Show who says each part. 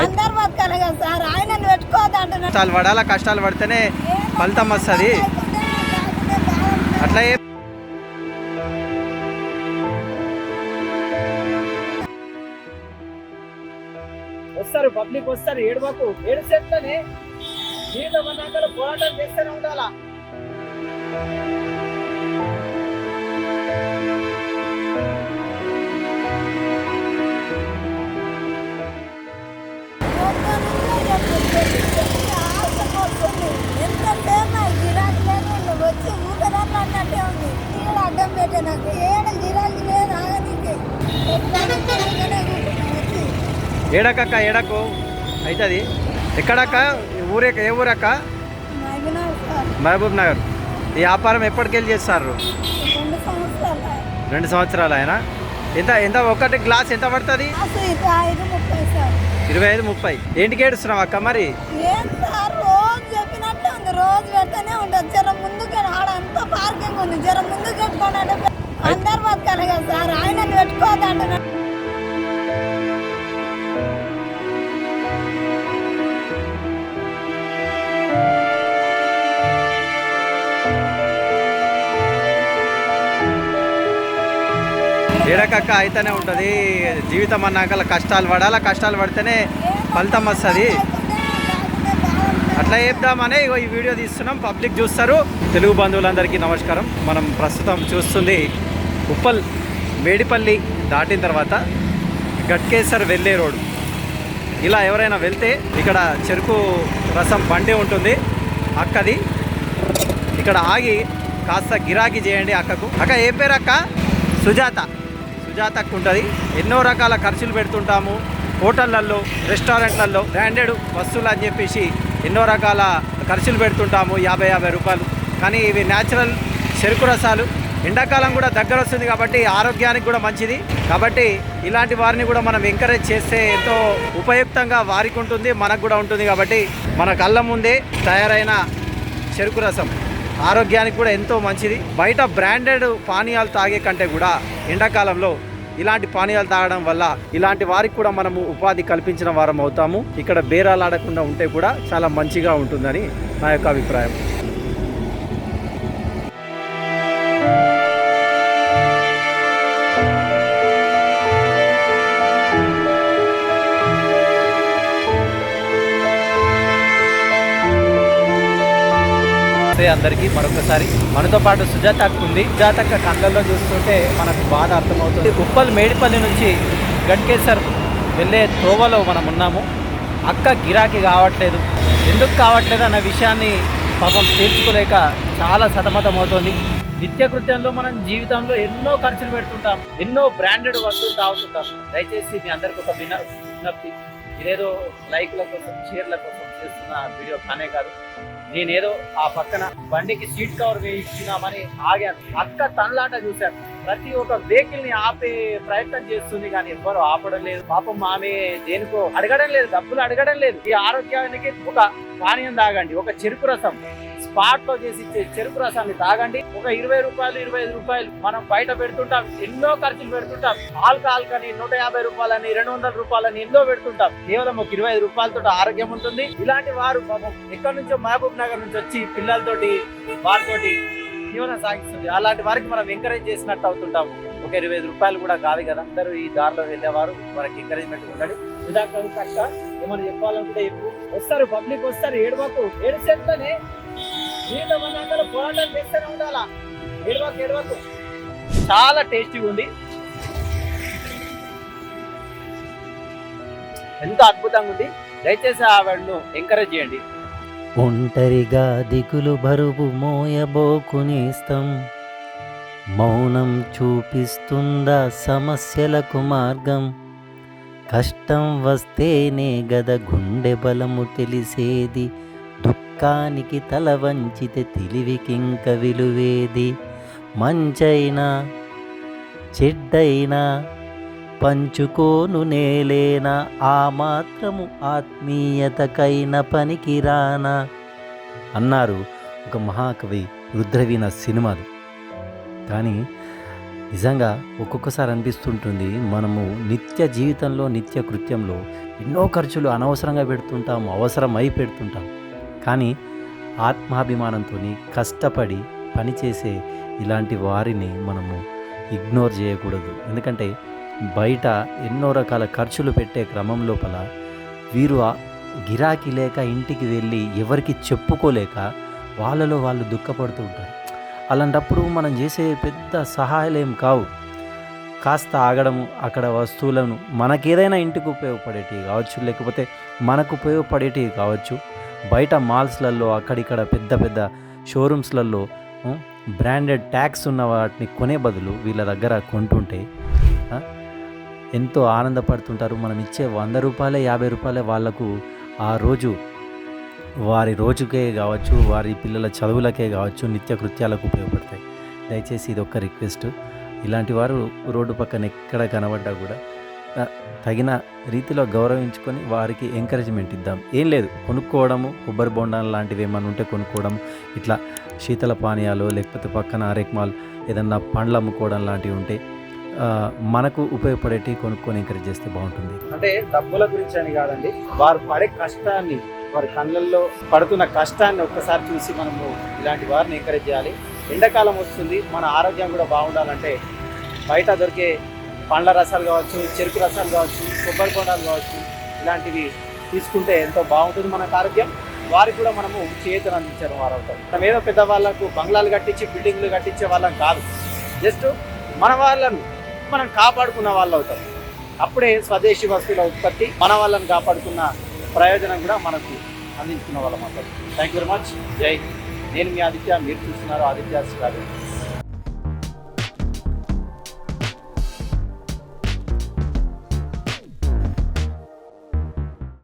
Speaker 1: అందరు బతకాలి కదా సార్. ఆయన పెట్టుకోవద్దు అంటున్నాడు
Speaker 2: కష్టాలు పడాలా? కష్టాలు పడితేనే ఫలితం వస్తుంది. అట్లా ఏ
Speaker 3: వస్తారు పబ్లిక్ వస్తారు ఏడువకు. ఏడు సెట్లని జీవితం అన్నాక పోరాటం చేస్తూనే ఉండాలా?
Speaker 1: పెట్టే నాకు ఏడ గిరాకీ లేదు ఆగనీకి
Speaker 2: ఏడకక్క ఏడకు. అవుతుంది ఎక్కడక్క? ఊరే ఏ ఊరక్క? మహబూబ్ నగర్. ఈ వ్యాపారం ఎప్పటికెళ్ళి చేస్తారు?
Speaker 1: రెండు సంవత్సరాలు
Speaker 2: ఆయన ఎంత ఎంత ఒకటి గ్లాస్ ఎంత పడుతుంది? ఇరవై ఐదు ముప్పై. ఏంటికి ఏడుస్తున్నావు అక్క మరి?
Speaker 1: రోజు చెప్పినట్టే ఉంది. రోజు పెడతానే ఉంటుంది జర ముందుకు ఆడ అంతా పార్కింగ్ ఉంది. జర అందరు బతకాలి కదా సార్ ఆయన పెట్టుకోవద్దు అంటున్నాడు
Speaker 2: ఏడకక్క అయితేనే ఉంటుంది జీవితం అన్నాక కష్టాలు పడాలా కష్టాలు పడితేనే ఫలితం వస్తుంది. అట్లా చెప్దామని ఇగో ఈ వీడియో తీస్తున్నాం. పబ్లిక్ చూస్తారు. తెలుగు బంధువులందరికీ నమస్కారం. మనం ప్రస్తుతం చూస్తుంది ఉప్పల్ మేడిపల్లి దాటిన తర్వాత గట్కేసర్ వెళ్ళే రోడ్. ఇలా ఎవరైనా వెళ్తే ఇక్కడ చెరుకు రసం బండి ఉంటుంది. అక్కది. ఇక్కడ ఆగి కాస్త గిరాకీ చేయండి అక్కకు. అక్క ఏ పేరు అక్క? సుజాత. సుజాతకు ఉంటుంది. ఎన్నో రకాల ఖర్చులు పెడుతుంటాము. హోటళ్ళల్లో రెస్టారెంట్లలో బ్రాండెడ్ వస్తువులు అని చెప్పేసి ఎన్నో రకాల ఖర్చులు పెడుతుంటాము యాభై యాభై రూపాయలు. కానీ ఇవి న్యాచురల్ చెరుకు రసాలు. ఎండాకాలం కూడా దగ్గర వస్తుంది కాబట్టి ఆరోగ్యానికి కూడా మంచిది. కాబట్టి ఇలాంటి వారిని కూడా మనం ఎంకరేజ్ చేస్తే ఎంతో ఉపయుక్తంగా వారికి ఉంటుంది మనకు కూడా ఉంటుంది కాబట్టి మన కళ్ళ ముందే తయారైన చెరుకు రసం. ఆరోగ్యానికి కూడా ఎంతో మంచిది. బయట బ్రాండెడ్ పానీయాలు తాగే కంటే కూడా ఎండాకాలంలో ఇలాంటి పానీయాలు తాగడం వల్ల ఇలాంటి వారికి కూడా మనము ఉపాధి కల్పించిన వారం అవుతాము. ఇక్కడ బేరాలు ఆడకుండా ఉంటే కూడా చాలా మంచిగా ఉంటుందని నా యొక్క అభిప్రాయం. నమస్తే అందరికీ మరొకసారి. మనతో పాటు సుజాత అక్క ఉంది. సుజాత అక్క కళ్ళల్లో చూస్తుంటే మనకు బాధ అర్థమవుతుంది. ఉప్పల్ మేడిపల్లి నుంచి గట్కేసర్ వెళ్ళే తోవలో మనం ఉన్నాము. అక్క గిరాకీ కావట్లేదు. ఎందుకు కావట్లేదు అన్న విషయాన్ని పాపం తీర్చుకోలేక చాలా సతమతమవుతోంది. నిత్యకృత్యంలో మనం జీవితంలో ఎన్నో ఖర్చులు పెడుతుంటాం. ఎన్నో బ్రాండెడ్ వస్తువులు తాగుతుంటాం. దయచేసి మీ అందరికి ఒక విన విజ్ఞప్తి. ఇదేదో లైక్ల కోసం షేర్ల కోసం చేస్తున్న వీడియో కానే కాదు. నేనేదో ఆ పక్కన బండికి సీట్ కవర్ వేయించినామని ఆగాను. అక్క తనలాట చూశాను ప్రతి ఒక్క వెహికల్ని ఆపే ప్రయత్నం చేస్తుంది కానీ ఎవ్వరు ఆపడం లేదు. పాపం ఆమె దేనికో అడగడం లేదు డబ్బులు అడగడం లేదు. ఈ ఆరోగ్యానికి ఒక పానీయం తాగండి ఒక చెరుకు రసం. స్పాట్ చేసి ఇచ్చే చెరుకు రసాన్ని తాగండి. ఒక ఇరవై రూపాయలు ఇరవై ఐదు రూపాయలు మనం బయట పెడుతుంటాం. ఎన్నో ఖర్చులు పెడుతుంటాం. ఆల్కహాల్ కానీ నూట యాభై రూపాయలని రెండు వందల రూపాయలని ఎన్నో పెడుతుంటాం. కేవలం ఒక ఇరవై ఐదు రూపాయలతో ఆరోగ్యం ఉంటుంది. ఇలాంటి వారు పాపం ఎక్కడి నుంచో మహబూబ్ నగర్ నుంచి వచ్చి పిల్లలతోటి వారితోటి జీవనం సాగిస్తుంది. అలాంటి వారికి మనం ఎంకరేజ్ చేసినట్టు అవుతుంటాము. ఒక ఇరవై ఐదు రూపాయలు కూడా కాదు కదా. అందరూ ఈ దారిలో వెళ్ళేవారు. మనకి ఎంకరేజ్మెంట్ ఉండాలి. సుధాకర్ ఏమైనా చెప్పాలనుకుంటే వస్తారు పబ్లిక్ వస్తారు. ఏడు మాకు ఏడు సెట్లని జీవితం అన్నాక పోరాటం చేస్తూనే ఉండాలా? ఏడువకు ఏడువకు చాలా టేస్టీగా ఉంది. ఎంతో అద్భుతంగా ఉంది. దయచేసి ఆవిడను ఎంకరేజ్ చేయండి.
Speaker 4: ఒంటరిగా దిగులు బరువు మోయబోకునేస్తం. మౌనం చూపిస్తుందా సమస్యలకు మార్గం. కష్టం వస్తేనే గద గుండె బలము తెలిసేది. కానికి తల వంచితే తెలివికింక విలువేది? మంచైనా చెడ్డైనా పంచుకోను నేలేనా? ఆ మాత్రము ఆత్మీయతకైన పనికిరానా? అన్నారు ఒక మహాకవి రుద్రవీణ సినిమాలు. కానీ నిజంగా ఒక్కొక్కసారి అనిపిస్తుంటుంది మనము నిత్య జీవితంలో నిత్య కృత్యంలో ఎన్నో ఖర్చులు అనవసరంగా పెడుతుంటాము అవసరమై పెడుతుంటాం కానీ ఆత్మాభిమానంతోని కష్టపడి పనిచేసే ఇలాంటి వారిని మనము ఇగ్నోర్ చేయకూడదు. ఎందుకంటే బయట ఎన్నో రకాల ఖర్చులు పెట్టే క్రమం లోపల వీరు గిరాకీ లేక ఇంటికి వెళ్ళి ఎవరికి చెప్పుకోలేక వాళ్ళలో వాళ్ళు దుఃఖపడుతూ ఉంటారు. అలాంటప్పుడు మనం చేసే పెద్ద సహాయాలు ఏం కావు. కాస్త ఆగడము అక్కడ వస్తువులను మనకేదైనా ఇంటికి ఉపయోగపడేటివి కావచ్చు లేకపోతే మనకు ఉపయోగపడేటివి కావచ్చు. బయట మాల్స్లలో అక్కడిక్కడ పెద్ద పెద్ద షోరూమ్స్లలో బ్రాండెడ్ ట్యాక్స్ ఉన్న వాటిని కొనే బదులు వీళ్ళ దగ్గర కొంటుంటే ఎంతో ఆనందపడుతుంటారు. మనం ఇచ్చే వంద రూపాయలే యాభై రూపాయలే వాళ్ళకు ఆ రోజు వారి రోజుకే కావచ్చు వారి పిల్లల చదువులకే కావచ్చు నిత్య కృత్యాలకు ఉపయోగపడతాయి. దయచేసి ఇది ఒక్క రిక్వెస్ట్. ఇలాంటి వారు రోడ్డు పక్కన ఎక్కడ కనబడ్డా కూడా తగిన రీతిలో గౌరవించుకొని వారికి ఎంకరేజ్మెంట్ ఇద్దాం. ఏం లేదు కొనుక్కోవడము కొబ్బరి బొండాలు లాంటివి ఏమైనా ఉంటే కొనుక్కోవడం ఇట్లా శీతల పానీయాలు లేకపోతే పక్కన అరెక్మాల్ ఏదన్నా పండ్లు అమ్ముకోవడం లాంటివి ఉంటే మనకు ఉపయోగపడేటి కొనుక్కొని ఎంకరేజ్ చేస్తే బాగుంటుంది.
Speaker 2: అంటే డబ్బుల గురించి అని కాదండి వారు పడే కష్టాన్ని వారి కళ్ళల్లో పడుతున్న కష్టాన్ని ఒక్కసారి చూసి మనము ఇలాంటి వారిని ఎంకరేజ్ చేయాలి. ఎండాకాలం వస్తుంది మన ఆరోగ్యం కూడా బాగుండాలంటే బయట దొరికే పండ్ల రసాలు కావచ్చు చెరుకు రసాలు కావచ్చు కొబ్బరి బొండాలు కావచ్చు ఇలాంటివి తీసుకుంటే ఎంతో బాగుంటుంది మనకు ఆరోగ్యం. వారికి కూడా మనము చేతులు అందించారు వారు అవుతారు మనం ఏదో పెద్దవాళ్ళకు బంగ్లాలు కట్టించి బిల్డింగ్లు కట్టించే వాళ్ళం కాదు. జస్ట్ మన వాళ్ళను మనం కాపాడుకున్న వాళ్ళు అవుతాం. అప్పుడే స్వదేశీ వస్తువుల ఉత్పత్తి మన వాళ్ళని కాపాడుకున్న ప్రయోజనం కూడా మనకు అందించుకున్న వాళ్ళం అవుతాం. థ్యాంక్ యూ వెరీ మచ్ జై నేను మీ ఆదిత్య మీరు చూస్తున్నారు ఆదిత్య గారు